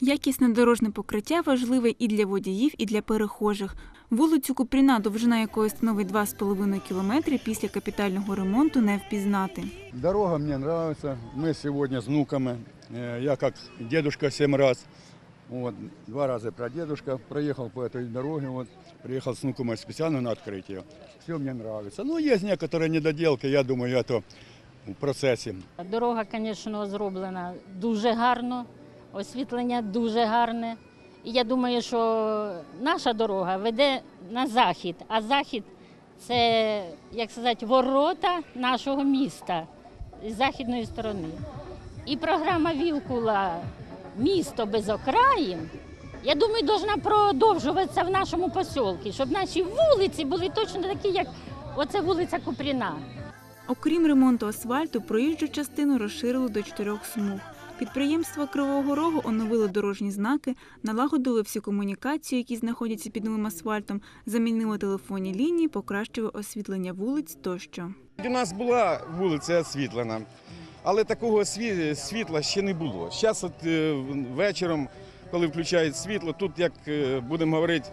Якісне дорожне покриття важливе і для водіїв, і для перехожих. Вулицю Купріна, довжина якої становить 2,5 кілометри, після капітального ремонту не впізнати. Дорога мне нравится. Мы сегодня с внуками. э, Я как дедушка семь раз. Вот, два раза прадедушка проехал по этой дороге. Вот, приехал с внуками специально на открытие. Все мне нравится. Ну, есть некоторые недоделки, я думаю, это в процессе. Дорога, звісно, зроблена дуже гарно, освітлення дуже гарне. І я думаю, що наша дорога веде на захід, а захід це, як сказати, ворота нашого міста з західної сторони. І програма Вілкула Місто без окраїн, я думаю, повинна продовжуватися в нашому посілку, щоб наші вулиці були точно такі, як оце вулиця Купріна. Окрім ремонту асфальту, проїжджу частину розширили до чотирьох смуг. Підприємства Кривого Рогу оновили дорожні знаки, налагодили всю комунікацію, які знаходяться під новим асфальтом, замінили телефонні лінії, покращили освітлення вулиць тощо. У нас була вулиця освітлена, але такого світла ще не було. Зараз от е, вечором, коли включають світло, тут, як е, будемо говорити,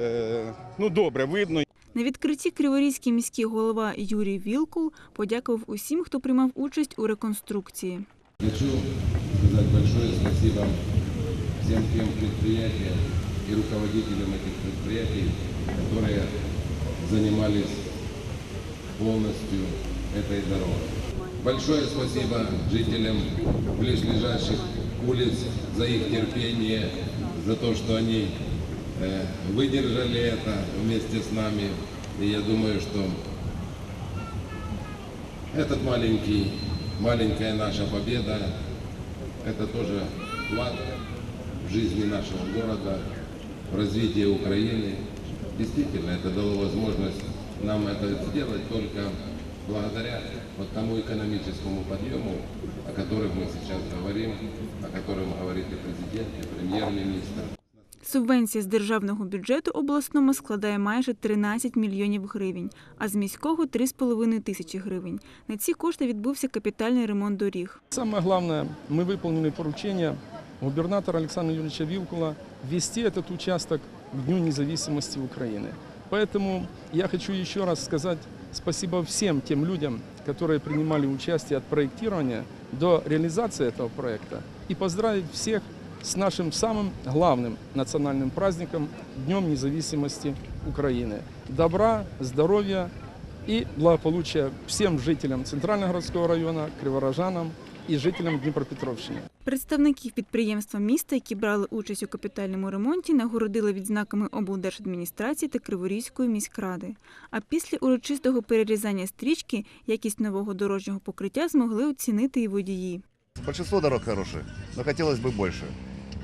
е, ну добре, видно. На відкритті Криворізький міський голова Юрій Вілкул подякував усім, хто приймав участь у реконструкції. Хочу сказать большое спасибо всем тем предприятиям и руководителям этих предприятий, которые занимались полностью этой дорогой. Большое спасибо жителям близлежащих улиц за их терпение, за то, что они э, выдержали это вместе с нами. И я думаю, что этот маленький, маленькая наша победа, это тоже вклад в жизни нашего города, в развитие Украины. Действительно, это дало возможность нам это сделать только благодаря вот тому экономическому подъему, о котором мы сейчас говорим, о котором говорит и президент, и премьер-министр. Субвенція з державного бюджету обласному складає майже 13 мільйонів гривень, а з міського 3,5 тисячі гривень. На ці кошти відбувся капітальний ремонт доріг. Самое главное, мы выполнили поручение губернатора Александра Юрьевича Вилкула ввести этот участок к Дню независимости Украины. Поэтому я хочу еще раз сказать спасибо всем тем людям, которые принимали участие от проектирования до реализации этого проекта и поздравить всех с нашим самым главным национальным праздником Днем независимости Украины. Добра, здоровья и благополучия всем жителям Центрального городского района, криворожанам і жителям Дніпропетровщини. Представників підприємства міста, які брали участь у капітальному ремонті, нагородили відзнаками облдержадміністрації та Криворізької міськради. А після урочистого перерізання стрічки якість нового дорожнього покриття змогли оцінити і водії. Большинство дорог хорошие, но хотелось бы больше.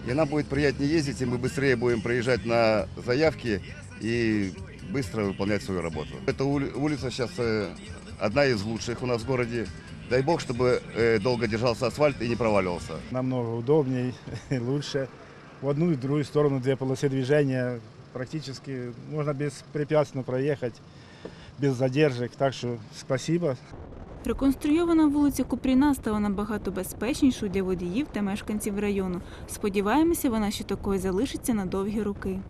И нам будет приятнее ездить, и мы быстрее будем проезжать на заявки и быстро выполнять свою работу. Эта ули- улица сейчас э, одна из лучших у нас в городе. Дай бог, чтобы э, долго держался асфальт и не проваливался. намного удобней и лучше. В одну и в другую сторону две полосы движения практически можно беспрепятственно проехать, без задержек. Так что спасибо. Реконструйована вулиця Купріна стала набагато безпечнішою для водіїв та мешканців району. Сподіваємося, вона ще такою залишиться на довгі роки.